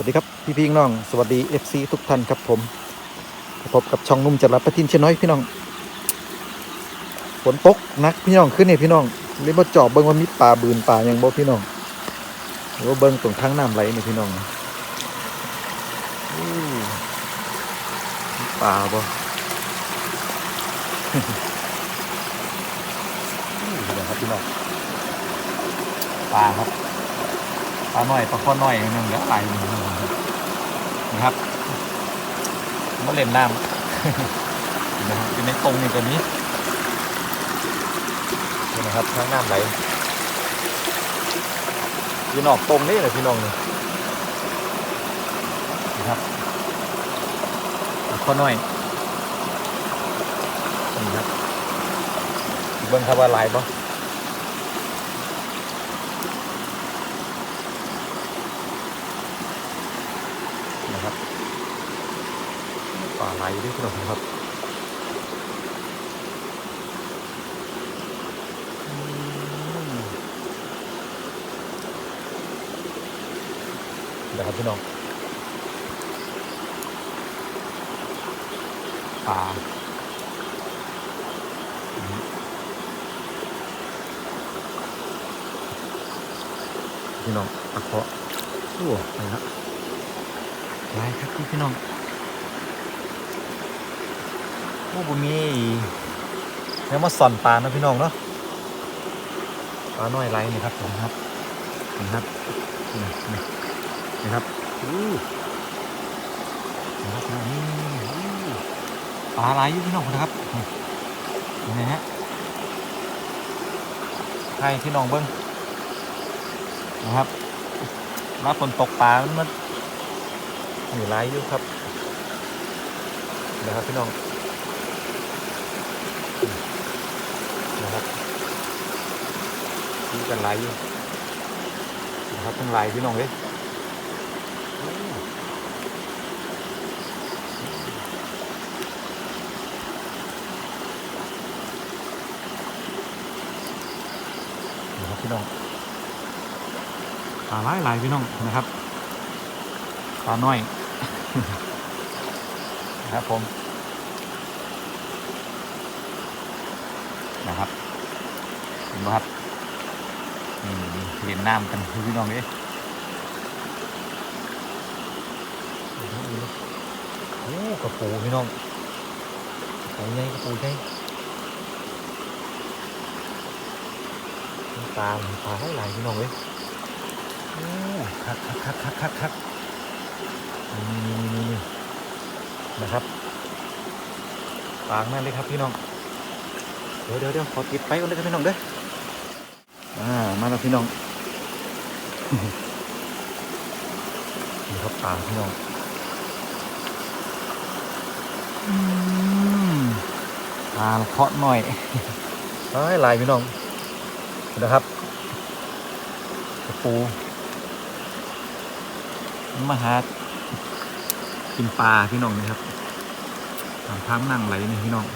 วัสดีครับ พี่พี่น้อง สวัสดี FC ทุกท่านครับผมพบกับช่องนุ่มจัดรับประทินเชยน้อยพี่น้องฝนตกนักพี่น้องขึ้นเนี่ยพี่น้องเลยมาจอบเบิ้งว่ามีป่าบืนป่าอย่างบ่พี่น้องหรือว่าเบิ้งตรงทางน้ำไหลนี่พี่น้องป่าบ่อู้เดี๋ยวครับพี่น้องป่าครับาหน่อยปลาข้อหน่อยนึงแล้วไหลนะครับมาเล่นน้ำนะครับอยู่ในตรงนี้ตัวนี้นะครับทั้งน้ำไหลอยู่นอกตรงนี่เลยพี่น้องนี่นะครับปลาข้อหน่อยนี่ครับเบิ้งครับว่าไหลายบ่นะครับ ป่าไหลด้วยพี่น้องครับอืมเดี๋ยวครับพี่น้องป่าพี่น้องตะเคาะโอ้ไปละหลายครับพี่น้อง โอ้บ่มีแล้วมาสอนปลานะพี่น้องเนาะปลาน้อยไรนี่ครับผมครับนี่ครับนี่นี่ครับอู้นี่ครับนี่ปลาไหลอยู่พี่น้องนะครับนี่นะฮะให้พี่น้องเบิ้งนะครับรับฝนตกปลามันมันมีไลฟ์อยู่ครับนะครับพี่น้องนะครับมี กันไลฟ์อยู่นะครับทั้งไลฟ์พี่น้องเลยนะครับพี่น้องปลาไลฟ์ไลฟ์พี่น้องนะครับปลาน้อยนะครับผมนะครับเห็นไหมครับ เรียนน้ำกันพี่น้องเอ้ยโอ้กระปูพี่น้องกระปูใหญ่กระปูใหญ่ปลาปลาให้หลายพี่น้องเอ้ยคักคักคักคักคักคักนี่นี่นี่นี่นะครับปางนั่นเลยครับพี่น้อง เดี๋ยวเดี๋ยวเดี๋ยวขอติดไปก่อนเลยครับพี่น้องเด้อ อ่า มาแล้วพี่น้อง นี่ครับปางพี่น้องอืมปลาเคาะหน่อยเอ้ยลายพี่น้องเห็นะครับกระปูมาหากินปลาพี่น้องนะครับทางทางนั่งไหลนี่พี่น้อง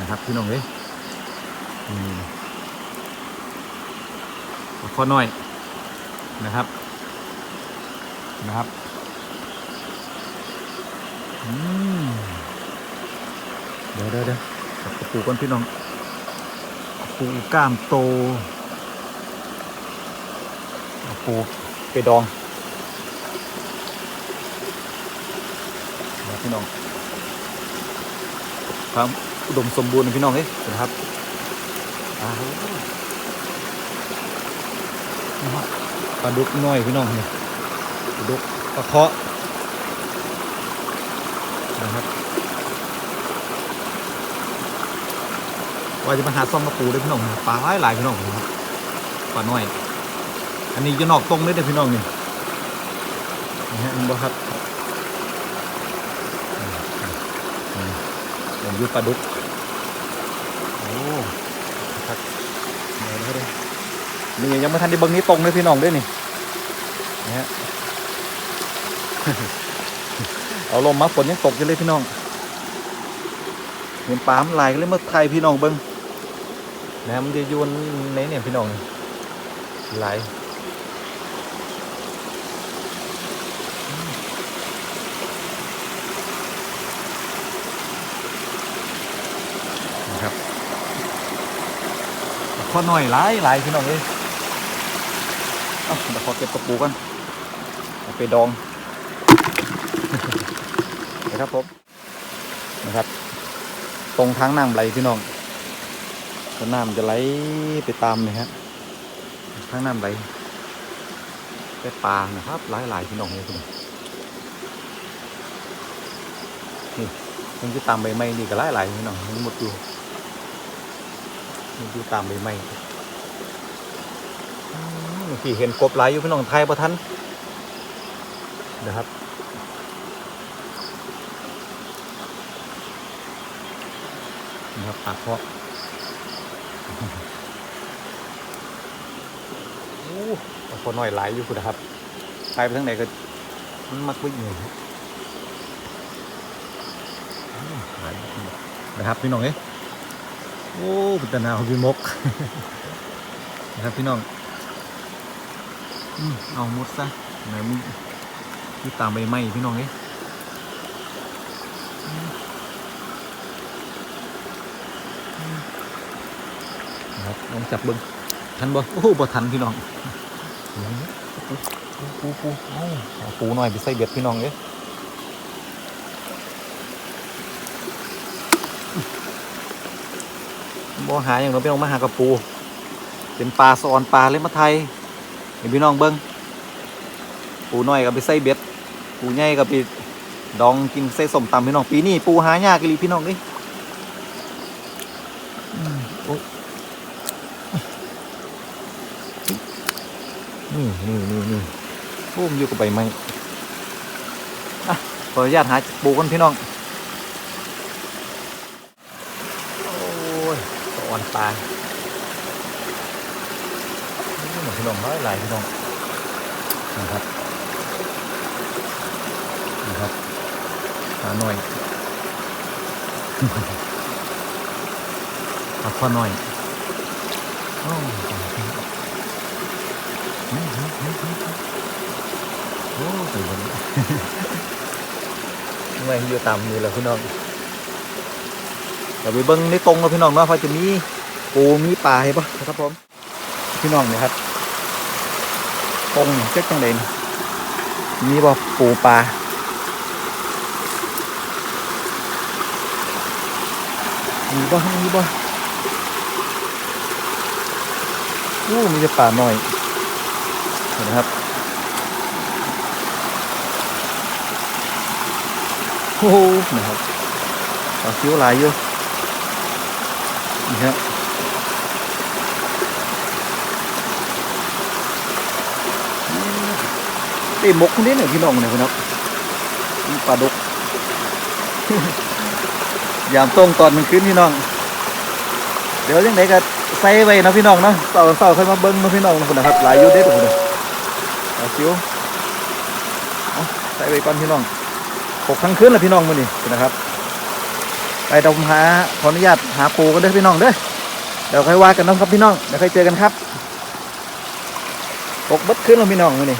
นะครับพี่น้องเอ้ยนี่ ข้อน้อยนะครับนะครับเดี๋ยวเดี๋ยวเดี๋ยวจับกระปูก่อนพี่น้องกูกล้ามโตกูไปดองนะพี่น้องความอุดมสมบูรณ์นพี่น้องเอ้ยนะครับอ้าวนะครับ ปลาดุกน้อยพี่น้องเนี่ยปลาดุกปลาเคาะนะครับว่าจะมาหาซ่อมกระปูด้วยพี่น้องนะปลาหลายหลายพี่น้องนะครับปลาน้อย อันนี้จะนอกตรงเลยเด้พี่น้องนี่นะฮะบ่ครับผมยุปลาดุกโอ้ครับเดี๋ยวเดี๋ยวเดี๋ยว นี่ยังไม่ทันได้บิ้งนี้ตรงเลยพี่น้องด้วยนี่นะฮะเอาลมมาฝนยังตกอยู่เลยพี่น้องเห็นปามลายก็เลยเมื่อไทยพี่น้องเบิ้งนะมันจะยวนในเนี่ยพี่น้องไหลครับพอหน่อยหลายหลายพี่น้องเลย เอ้าเดี๋ยวขอเก็บกระปูกันเอาไปดองนะครับผมนะครับ ตรงทางน้ำไหลพี่น้องแล้วน้ำจะไหลไปตามเลยฮะทางน้ำไหลไปปลานะครับหลายหลายๆพี่น้องเลยพี่น้องนี่มันจะตามใบไม้นี่ก็หลายหลายๆพี่น้องมันหมดอยู่มันอยู่ตามใบไม้ มพี่เห็นกบหลายอยู่พี่น้องไทยประทันนะครับนะครับปากเพาะโอ้ปากเพาะน้อยหลายอยู่คุณนะครับไปไปทางไหนก็มันมักวิ่งเลยครับอืมหลายอยู่นะครับพี่น้องเอ้ยโอ้เป็นตาหนาวพี่มกนะครับพี่น้อง เอามุดซะไหนมึงที่ตามใบไม้พี่น้องเอ้ยนะครับลองจับเบิ้งทันบ่โอ้โหบ่ทันพี่น้องปูปูปูเอ้าปูหน่อยไปใส่เบ็ดพี่น้องเอ้ยบ่หาอย่างเราไปเอามาหากับปู เป็นปลาสอนปลาเลยมาไทย ห็นพี่น้องเบิ้งปูน้อยก็ไปใส่เบ็ดปูใหญ่ก็ไปดองกินใส่สมตำพี่น้องปีนี้ปูหายากอีหลีพี่น้องเอ้ยอืมโอ้นี่นี่นี่นี่โอ้มอยู่กับใบไม้อะขออนุญาตหาปูกันพี่น้อง โอ้ยตอนปลานี่เหมือ น้องร้อยหลายพี่น้องนะครับนะครับหาหน่อยเอาข้อหน่อยโอ้ยตายแล้วอืมอืมอืมอืมโอ้ตื่นวันนี้เมื่อยอยู่ตามนี่แหละพี่น้องเดี๋ยวไปเบิ้งในตรงเราพี่น้องเนาะเพราะจะมีปูมีปลาให้ปะครับผมพี่น้องนี่ยครับ ตรงเจ๊กจังเด่นมีบ่ปูปลามีบ่มีบ่โอ้มีแต่ปลาหน่อยเห็นะครับโอ้โหนะครับปลาคิ้วหลายอยู่นี่ฮะ เต็มกคนนี้เนี่ยพี่น้องเนี่ยพี่น้องปลาดุก ยามต้งตอนมันขึ้นพี่น้อง เดี๋ยวยังไงก็ใส่ไว้นะพี่น้องนะเสาเสาค่อยมาเบิ้งนาะพี่น้องนะครับหลายยู่เด็ดเลยเอาคิวใส่ไปก่อนพี่น้องหกครั้งคืนแล้วพี่น้องมือนี้นะครับ ไปดมหาขออนุญาตหาปูกันเด้อพี่น้องเด้อเดี๋ยวค่อยว่ากันนะครับพี่น้องเดี๋ยวค่อยเจอกันครับตกบัดขึ้นแล้วพี่น้องมือนี้